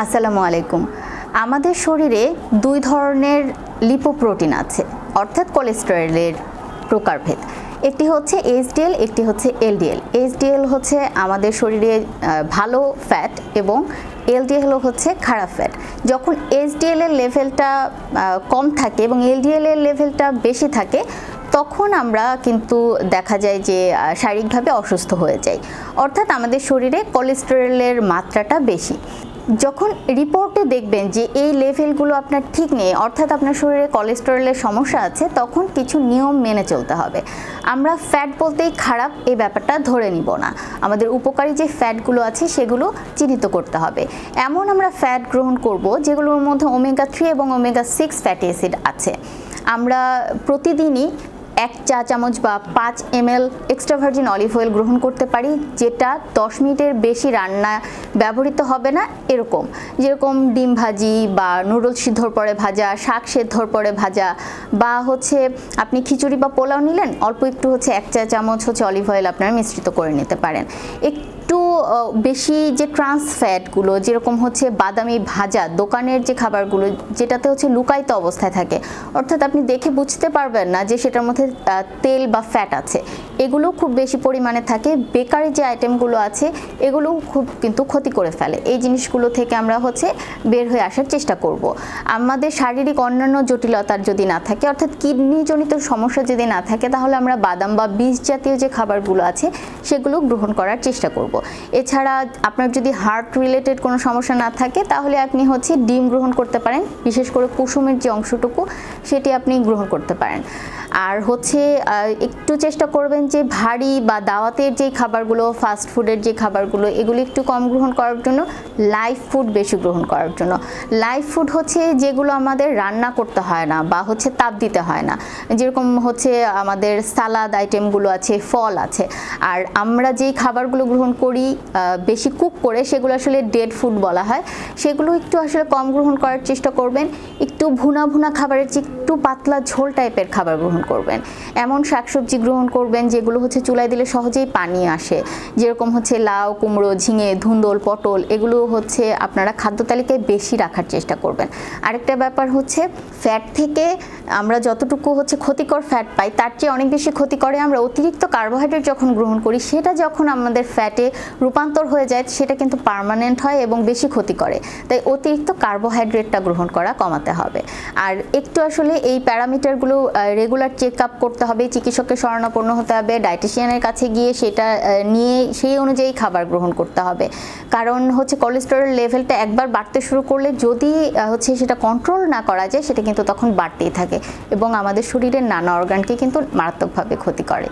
আসসালামু আলাইকুম। আমাদের শরীরে দুই ধরনের লিপোপ্রোটিন আছে, অর্থাৎ কোলেস্টেরলের প্রকারভেদ। একটি হচ্ছে এইচডিএল একটি হচ্ছে এলডিএল এইচডিএল হচ্ছে আমাদের শরীরে ভালো ফ্যাট এবং এলডিএল হচ্ছে খারাপ ফ্যাট যখন এইচডিএল এর লেভেলটা কম থাকে এবং এলডিএল এর লেভেলটা বেশি থাকে, তখন আমরা কিন্তু দেখা যায় যে শারীরিকভাবে অসুস্থ হয়ে যাই। অর্থাৎ আমাদের শরীরে কোলেস্টেরলের মাত্রাটা বেশি। যখন রিপোর্টে দেখবেন যে এই লেভেলগুলো আপনার ঠিক নেই, অর্থাৎ আপনার শরীরে কোলেস্টেরলের সমস্যা আছে, তখন কিছু নিয়ম মেনে চলতে হবে। আমরা ফ্যাট বলতেই খারাপ এই ব্যাপারটা ধরে নিব না। আমাদের উপকারী যে ফ্যাটগুলো আছে সেগুলো চিহ্নিত করতে হবে। এমন আমরা ফ্যাট গ্রহণ করব যেগুলোর মধ্যে ওমেগা থ্রি এবং ওমেগা সিক্স ফ্যাটি অ্যাসিড আছে। আমরা প্রতিদিনই এক চা চামচ বা পাঁচ M L extra virgin olive oil গ্রহণ করতে পারি, যেটা দশ মিনিটের বেশি রান্না ব্যবহৃত হবে না, এরকম। যেরকম ডিম ভাজি বা নুডলস সিদ্ধর পরে ভাজা, শাক সেদ্ধর পরে ভাজা, বা হচ্ছে আপনি খিচুড়ি বা পোলাও নিলেন, অল্প একটু হচ্ছে এক চা চামচ হচ্ছে অলিভ অয়েল আপনারা মিশ্রিত করে নিতে পারেন। একটু বেশি যে ট্রান্স ফ্যাটগুলো যেরকম হচ্ছে বাদামি ভাজা, দোকানের যে খাবারগুলো, যেটাতে হচ্ছে লুকায়িত অবস্থায় থাকে, অর্থাৎ আপনি দেখে বুঝতে পারবেন না যে সেটার মধ্যে তেল বা ফ্যাট আছে। এগুলো খুব বেশি পরিমাণে থাকে। বেকারি যে আইটেমগুলো আছে, এগুলো খুব কিন্তু ক্ষতি করে ফেলে। এই জিনিসগুলো থেকে আমরা হচ্ছে বের হয়ে আসার চেষ্টা করব। আমাদের শারীরিক অন্যান্য জটিলতার যদি না থাকে, অর্থাৎ কিডনিজনিত সমস্যা যদি না থাকে, তাহলে আমরা বাদাম বা বীজ জাতীয় যে খাবারগুলো আছে, সেগুলো গ্রহণ করার চেষ্টা করব। এছাড়া আপনার যদি হার্ট রিলেটেড কোনো সমস্যা না থাকে, তাহলে আপনি হচ্ছে ডিম গ্রহণ করতে পারেন। বিশেষ করে কুসুমের যে অংশটুকু, সেটি আপনি গ্রহণ করতে পারেন। আর হচ্ছে একটু চেষ্টা করবেন যে ভারী বা দাওয়াতের যে খাবারগুলো ফাস্ট ফুডের যে খাবারগুলো, এগুলো একটু কম গ্রহণ করার জন্য লাইভ ফুড বেশি গ্রহণ করার জন্য। লাইভ ফুড হচ্ছে যেগুলো আমাদের রান্না করতে হয় না বা হচ্ছে তাপ দিতে হয় না। যেরকম হচ্ছে আমাদের সালাদ আইটেমগুলো আছে, ফল আছে। আর আমরা যেই খাবারগুলো গ্রহণ করি বেশি কুক করে, সেগুলো আসলে ডেড ফুড বলা হয়, সেগুলো একটু আসলে কম গ্রহণ করার চেষ্টা করবেন। একটু ভুনা ভুনা খাবারের চেয়ে একটু পাতলা ঝোল টাইপের খাবার গ্রহণ করবেন। এমন শাকসবজি গ্রহণ করবেন যেগুলো হচ্ছে চুলায় দিলে সহজেই পানি আসে। যেরকম হচ্ছে লাউ, কুমড়ো, ঝিঙে, ধুন্দল, পটল, এগুলো হচ্ছে আপনারা খাদ্য তালিকায় বেশি রাখার চেষ্টা করবেন। আরেকটা ব্যাপার হচ্ছে ফ্যাট থেকে আমরা যতটুকু হচ্ছে ক্ষতিকর ফ্যাট পাই, তার চেয়ে অনেক বেশি ক্ষতি করে আমরা অতিরিক্ত কার্বোহাইড্রেট যখন গ্রহণ করি, সেটা যখন আমাদের ফ্যাটে রূপান্তর হয়ে যায়, সেটা কিন্তু পার্মানেন্ট হয় এবং বেশি ক্ষতি করে তাই অতিরিক্ত কার্বোহাইড্রেটটা গ্রহণ করা কমাতে হবে। আর একটু আসলে এই প্যারামিটারগুলো রেগুলার চেক আপ করতে হবে চিকিৎসকের শরণাপন্ন হতে হবে ডায়েটিশিয়ানের কাছে গিয়ে সেটা নিয়ে সেই অনুযায়ী খাবার গ্রহণ করতে হবে। কারণ হচ্ছে কোলেস্টেরল লেভেলটা একবার বাড়তে শুরু করলে যদি হচ্ছে সেটা কন্ট্রোল না করা যায়, সেটা কিন্তু তখন বাড়তেই থাকে এবং আমাদের শরীরের নানা অর্গানকে কিন্তু মারাত্মকভাবে ক্ষতি করে।